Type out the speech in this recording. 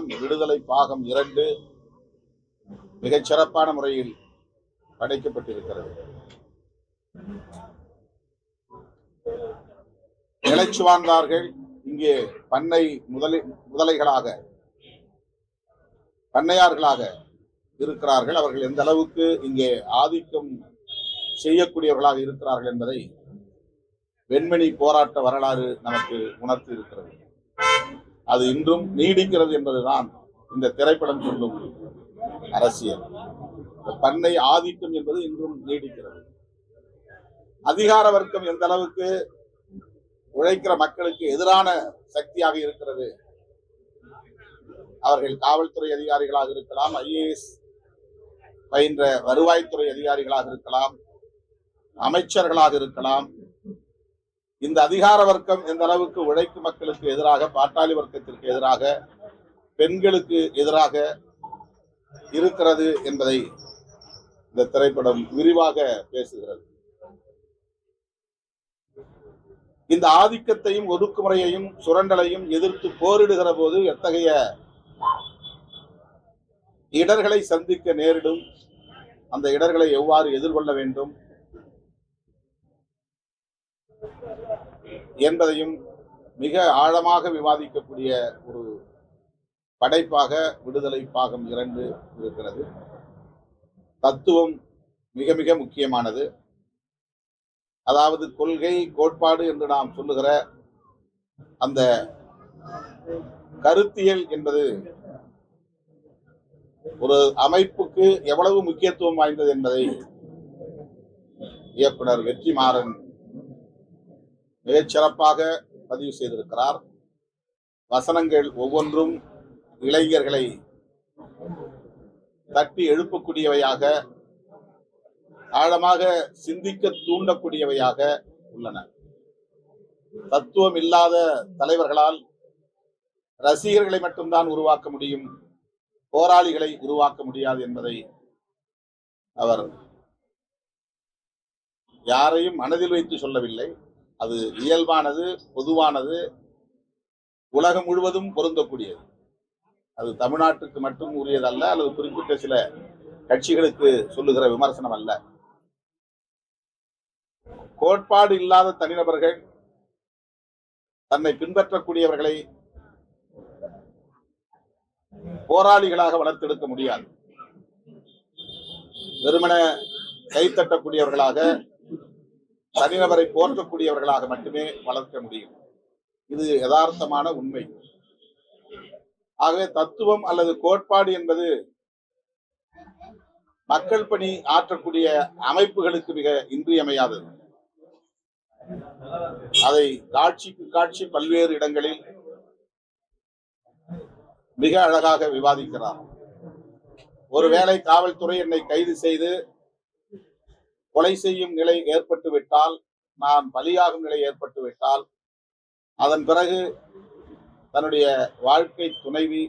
பாகம் விடுதலை பாகம் இரண்டு மிகச் சிறப்பான முறையில் படைக்கப்பட்டிருக்கிறது. நிலைச்சுவார்ந்தார்கள் இங்கே பண்ணை முதலை முதலைகளாக பண்ணையார்களாக இருக்கிறார்கள். அவர்கள் எந்த அளவுக்கு இங்கே ஆதிக்கம் செய்யக்கூடியவர்களாக இருக்கிறார்கள் என்பதை வெண்மணி போராட்ட வரலாறு நமக்கு உணர்த்தி இருக்கிறது அது இன்றும் நீடிக்கிறது என்பதுதான் இந்த திரைப்படம் சொல்லும் அரசியல். இந்த பண்ணை ஆதிக்கம் என்பது இன்றும் நீடிக்கிறது. அதிகார வர்க்கம் எந்த அளவுக்கு உழைக்கிற மக்களுக்கு எதிரான சக்தியாக இருக்கிறது? அவர்கள் காவல்துறை அதிகாரிகளாக இருக்கலாம் ஐஏஎஸ் பயின்ற வருவாய்த்துறை அதிகாரிகளாக இருக்கலாம் அமைச்சர்களாக இருக்கலாம் இந்த அதிகார வர்க்கம் எந்த அளவுக்கு உழைக்கும் மக்களுக்கு எதிராக பாட்டாளி வர்க்கத்திற்கு எதிராக பெண்களுக்கு எதிராக இருக்கிறது என்பதை இந்த திரைப்படம் விரிவாக பேசுகிறது. இந்த ஆதிக்கத்தையும் ஒடுக்குமுறையையும் சுரண்டலையும் எதிர்த்து போரிடுகிற போது எத்தகைய இடர்களை சந்திக்க நேரிடும்? அந்த இடர்களை எவ்வாறு எதிர்கொள்ள வேண்டும்? என்பதையும் மிக ஆழமாக விவாதிக்கக்கூடிய ஒரு படைப்பாக விடுதலை பாகம் இரண்டு இருக்கிறது. தத்துவம் மிக மிக முக்கியமானது. அதாவது கொள்கை கோட்பாடு என்று நாம் சொல்லுகிற அந்த கருத்தியல் என்பது ஒரு அமைப்புக்கு எவ்வளவு முக்கியத்துவம் வாய்ந்தது என்பதை இயக்குனர் வெற்றிமாறன் மிகச் சிறப்பாக பதிவு செய்திருக்கிறார். வசனங்கள் ஒவ்வொன்றும் இளைஞர்களை தட்டி எழுப்பக்கூடியவையாக ஆழமாக சிந்திக்க தூண்டக்கூடியவையாக உள்ளன. தத்துவம் இல்லாத தலைவர்களால் ரசிகர்களை மட்டும்தான் உருவாக்க முடியும் போராளிகளை உருவாக்க முடியாது என்பதை அவர் யாரையும் மனதில் வைத்து சொல்லவில்லை. அது இயல்பானது பொதுவானது உலகம் முழுவதும் பொருந்தக்கூடியது. அது தமிழ்நாட்டுக்கு மட்டும் உரியதல்ல அல்லது குறிப்பிட்ட சில கட்சிகளுக்கு சொல்லுகிற விமர்சனம் அல்ல. கோட்பாடு இல்லாத தனிநபர்கள் தன்னை பின்பற்றக்கூடியவர்களை போராளிகளாக வளர்த்தெடுக்க முடியாது. வெறுமன கைத்தட்டக்கூடியவர்களாக தனிநபரை போற்றக்கூடியவர்களாக மட்டுமே வளர்க்க முடியும். இது யதார்த்தமான உண்மை. ஆகவே தத்துவம் அல்லது கோட்பாடு என்பது மக்கள் பணி ஆற்றக்கூடிய அமைப்புகளுக்கு மிக இன்றியமையாதது. அதை காட்சிக்கு காட்சி பல்வேறு இடங்களில் மிக அழகாக விவாதிக்கிறார். ஒருவேளை காவல்துறை என்னை கைது செய்து கொலை செய்யும் நிலை ஏற்பட்டுவிட்டால் நான் பலியாகும் நிலை ஏற்பட்டுவிட்டால் அதன் பிறகு தன்னுடைய வாழ்க்கை துணைவி